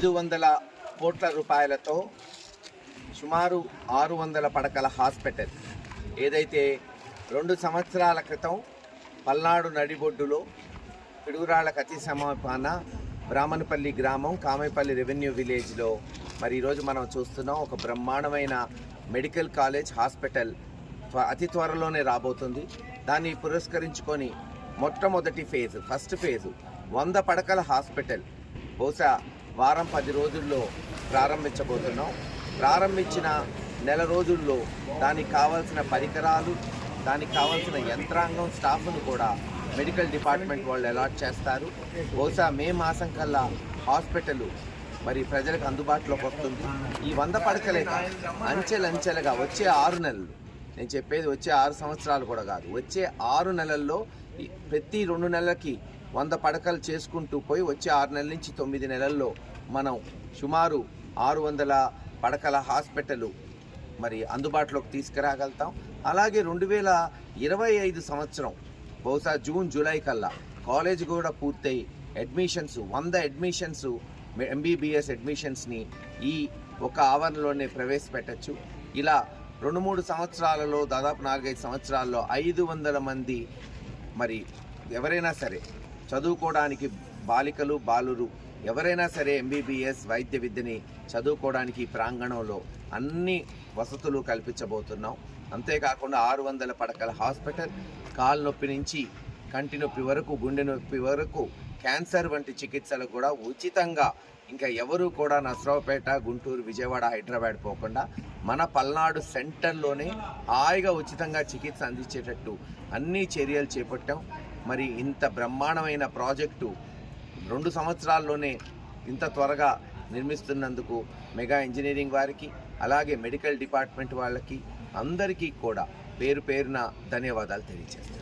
ఐదు వందల కోట్ల రూపాయలతో సుమారు ఆరు వందల పడకల హాస్పిటల్. ఏదైతే రెండు సంవత్సరాల క్రితం పల్నాడు నడిబొడ్డులో పిడుగురాళ్ళ కతి సమీపాన బ్రాహ్మణపల్లి గ్రామం కామేపల్లి రెవెన్యూ విలేజ్లో మరి ఈరోజు మనం చూస్తున్నాం. ఒక బ్రహ్మాండమైన మెడికల్ కాలేజ్ హాస్పిటల్ అతి త్వరలోనే రాబోతుంది. దాన్ని పురస్కరించుకొని మొట్టమొదటి ఫేజ్ ఫస్ట్ ఫేజ్ వంద పడకల హాస్పిటల్. బహుశా వారం పది రోజుల్లో ప్రారంభించబోతున్నాం. ప్రారంభించిన నెల రోజుల్లో దానికి కావాల్సిన పరికరాలు దానికి కావాల్సిన యంత్రాంగం స్టాఫ్ను కూడా మెడికల్ డిపార్ట్మెంట్ వాళ్ళు అలాట్ చేస్తారు. బహుశా మే మాసం కల్లా హాస్పిటల్ మరి ప్రజలకు అందుబాటులోకి వస్తుంది. ఈ వంద పడకలే అంచెలంచెలుగా వచ్చే ఆరు నెలలు. నేను చెప్పేది వచ్చే ఆరు సంవత్సరాలు కూడా కాదు. వచ్చే ఆరు నెలల్లో ప్రతి రెండు నెలలకి వంద పడకలు చేసుకుంటూ పోయి వచ్చే ఆరు నెలల నుంచి తొమ్మిది నెలల్లో మనం సుమారు ఆరు వందల పడకల హాస్పిటల్ మరి అందుబాటులోకి తీసుకురాగలుగుతాం. అలాగే రెండు వేల ఇరవై ఐదు సంవత్సరం బహుశా జూన్ జూలై కల్లా కాలేజ్ కూడా పూర్తయి అడ్మిషన్స్ వంద అడ్మిషన్స్ ఎంబీబీఎస్ అడ్మిషన్స్ని ఈ ఒక ఆవరణలోనే ప్రవేశపెట్టచ్చు. ఇలా రెండు మూడు సంవత్సరాలలో దాదాపు నాలుగైదు సంవత్సరాల్లో ఐదు వందల మంది మరి ఎవరైనా సరే చదువుకోవడానికి బాలికలు బాలురు ఎవరైనా సరే ఎంబీబీఎస్ వైద్య విద్యని చదువుకోవడానికి ప్రాంగణంలో అన్ని వసతులు కల్పించబోతున్నాం. అంతేకాకుండా ఆరు వందల పడకల హాస్పిటల్ కాలు నొప్పి నుంచి కంటి నొప్పి వరకు గుండె నొప్పి వరకు క్యాన్సర్ వంటి చికిత్సలు కూడా ఉచితంగా ఇంకా ఎవరు కూడా నసరావుపేట గుంటూరు విజయవాడ హైదరాబాద్ పోకుండా మన పల్నాడు సెంటర్లోనే హాయిగా ఉచితంగా చికిత్స అందించేటట్టు అన్ని చర్యలు చేపట్టాం. మరి ఇంత బ్రహ్మాండమైన ప్రాజెక్టు రెండు సంవత్సరాల్లోనే ఇంత త్వరగా నిర్మిస్తున్నందుకు మెగా ఇంజనీరింగ్ వారికి అలాగే మెడికల్ డిపార్ట్మెంట్ వాళ్ళకి అందరికీ కూడా పేరు పేరున ధన్యవాదాలు తెలియజేస్తాను